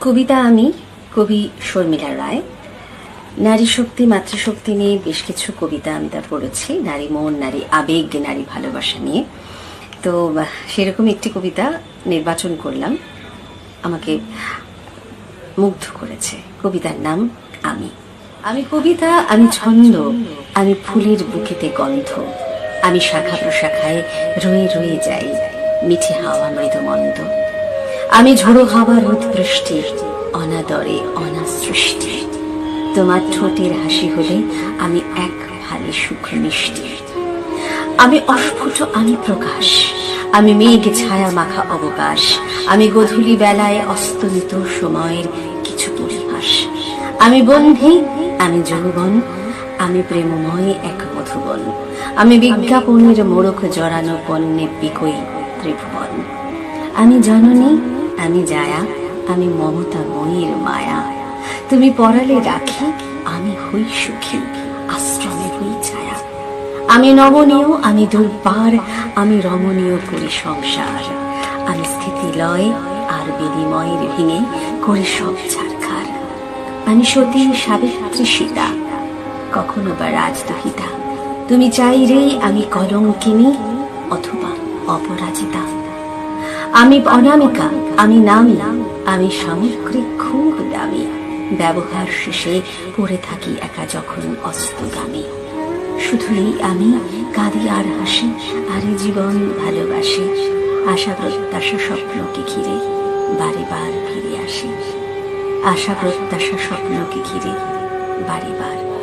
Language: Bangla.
কবিতা আমি, কবি শর্মিলা রায়। নারী শক্তি, মাতৃশক্তি নিয়ে বেশ কিছু কবিতা আমি তার পড়েছি। নারী মন, নারী আবেগ, নারী ভালোবাসা নিয়ে। তো সেরকম একটি কবিতা নির্বাচন করলাম। আমাকে মুগ্ধ করেছে। কবিতার নাম আমি। আমি কবিতা, আমি ছন্দ, আমি ফুলের বুকেতে গন্ধ। আমি শাখা প্রশাখায় রয়ে রয়ে যাই, মিঠে হাওয়া মৃদমন্দ আমি ঝোড়ো হাওয়ার উৎবৃষ্টি অনাদরে অনাসৃষ্টি। তোমার ঠোঁটের হাসি হলে আমি এক ভালে সুখ মিষ্টি আমি অস্ফুট আমি প্রকাশ আমি মেঘ ছায়া মাখা অবকাশ, আমি গধূলি বেলায় অস্তমিত সময়ের কিছু পরিহাস। আমি বন্ধি, আমি যৌবন, আমি প্রেমময় এক মধুবন। আমি বিজ্ঞাপনের মোড়ক জড়ানো পণ্যে বিকই ত্রিভুবন। আমি জননী আমি জায়া, আমি মমতা ময়ীর মায়া। তুমি পড়ালে রাখি, আমি হই সুখী, আশ্রমে হই ছায়া। আমি নমনীয়, আমি দুর্বার আমি রমণীয় করি সংসার। আমি স্থিতি লয় আর বিনিময়ের ভেঙে করি সব ছাড়খার আমি সতী, সাবিত্রী সীতা, কখনো বা রাজদুহিতা। তুমি চাইলেই আমি কলঙ্কিনী অথবা অপরাজিতা। আমি অনামিকা, আমি নামি, আমি সামগ্রিক খুব দামি। ব্যবহার শেষে পড়ে থাকি একা যখন অস্তগামী শুধুই আমি কাঁদি আর হাসি, আর জীবন ভালোবাসি আশা প্রত্যাশা স্বপ্নকে ঘিরে বারে বার ফিরে আসি। আশা প্রত্যাশা স্বপ্নকে ঘিরে বারে বার